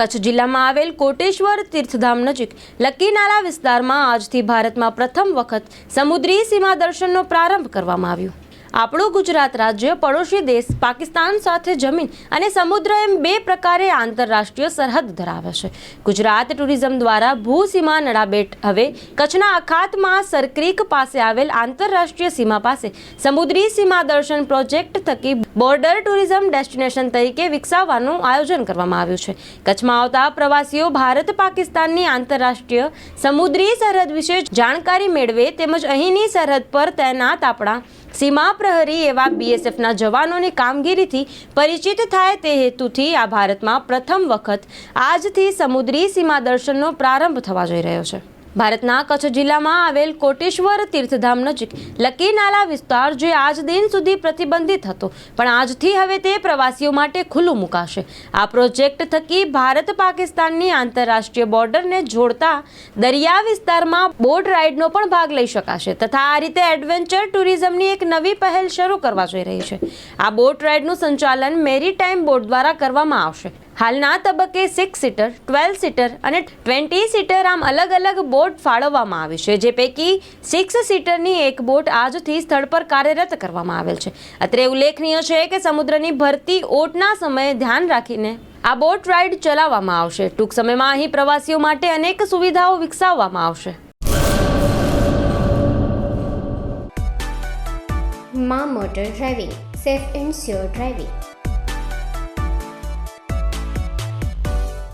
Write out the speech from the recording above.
કચ્છ જિલ્લામાં આવેલ કોટેશ્વર તીર્થધામ નજીક લકીનાલા વિસ્તારમાં આજથી ભારતમાં પ્રથમ વખત સમુદ્રી સીમા દર્શનનો પ્રારંભ કરવામાં આવ્યો. આપણું ગુજરાત રાજ્ય, પડોશી દેશ, પાકિસ્તાન સાથે જમીન અને સમુદ્ર એમ બે પ્રકારે આંતરરાષ્ટ્રીય સરહદ ધરાવે છે. ગુજરાત ટુરિઝમ દ્વારા ભૂસીમા નડાબેટ હવે કચ્છના અખાતમાં સરક્રીક પાસે આવેલ આંતરરાષ્ટ્રીય સીમા પાસે સમુદ્રી સીમા દર્શન પ્રોજેક્ટ થકી બોર્ડર ટુરિઝમ ડેસ્ટિનેશન તરીકે વિકસાવવાનું આયોજન કરવામાં આવ્યું છે. કચ્છમાં આવતા પ્રવાસીઓ ભારત પાકિસ્તાનની આંતરરાષ્ટ્રીય સમુદ્રી સરહદ વિશે જાણકારી મેળવે તેમજ અહીંની સરહદ પર તૈનાત આપણા સીમા પ્રહરી એવા બીએસએફના જવાનોની કામગીરીથી પરિચિત થાય તે હેતુથી આ ભારતમાં પ્રથમ વખત આજથી સમુદ્રી સીમા દર્શનનો પ્રારંભ થવા જઈ રહ્યો છે. ભારતના કચ્છ જિલ્લામાં આવેલ કોટેશ્વર તીર્થધામ નજીક લકીનાલા વિસ્તાર જે આજ દિન સુધી પ્રતિબંધિત હતો. પણ આજથી હવે તે પ્રવાસીઓ માટે ખુલ્લું મુકાશે. આ પ્રોજેક્ટ થકી ભારત પાકિસ્તાનની આંતરરાષ્ટ્રીય બોર્ડરને જોડતા દરિયા વિસ્તારમાં બોટ રાઇડનો પણ ભાગ લઈ શકાશે તથા આ રીતે એડવેન્ચર ટુરિઝમની એક નવી પહેલ શરૂ કરવા જઈ રહી છે. આ બોટ રાઇડનું સંચાલન મેરીટાઈમ બોર્ડ દ્વારા કરવામાં આવશે. હાલના તબક્કે સિક્સ સીટર ટ્વેલ્વ સીટર અને ટ્વેન્ટી સીટર આમ અલગ અલગ બોટ ફાળવવામાં આવી છે, જે પૈકી સિક્સ સીટરની એક બોટ આજથી સ્થળ પર કાર્યરત કરવામાં આવેલ છે. અત્રે ઉલ્લેખનીય છે કે સમુદ્રની ભરતી ઓટના સમયે ધ્યાન રાખીને આ બોટ રાઇડ ચલાવવામાં આવશે. ટૂંક સમયમાં અહીં પ્રવાસીઓ માટે અનેક સુવિધાઓ વિકસાવવામાં આવશે. Maa motor driving, safe and sure driving.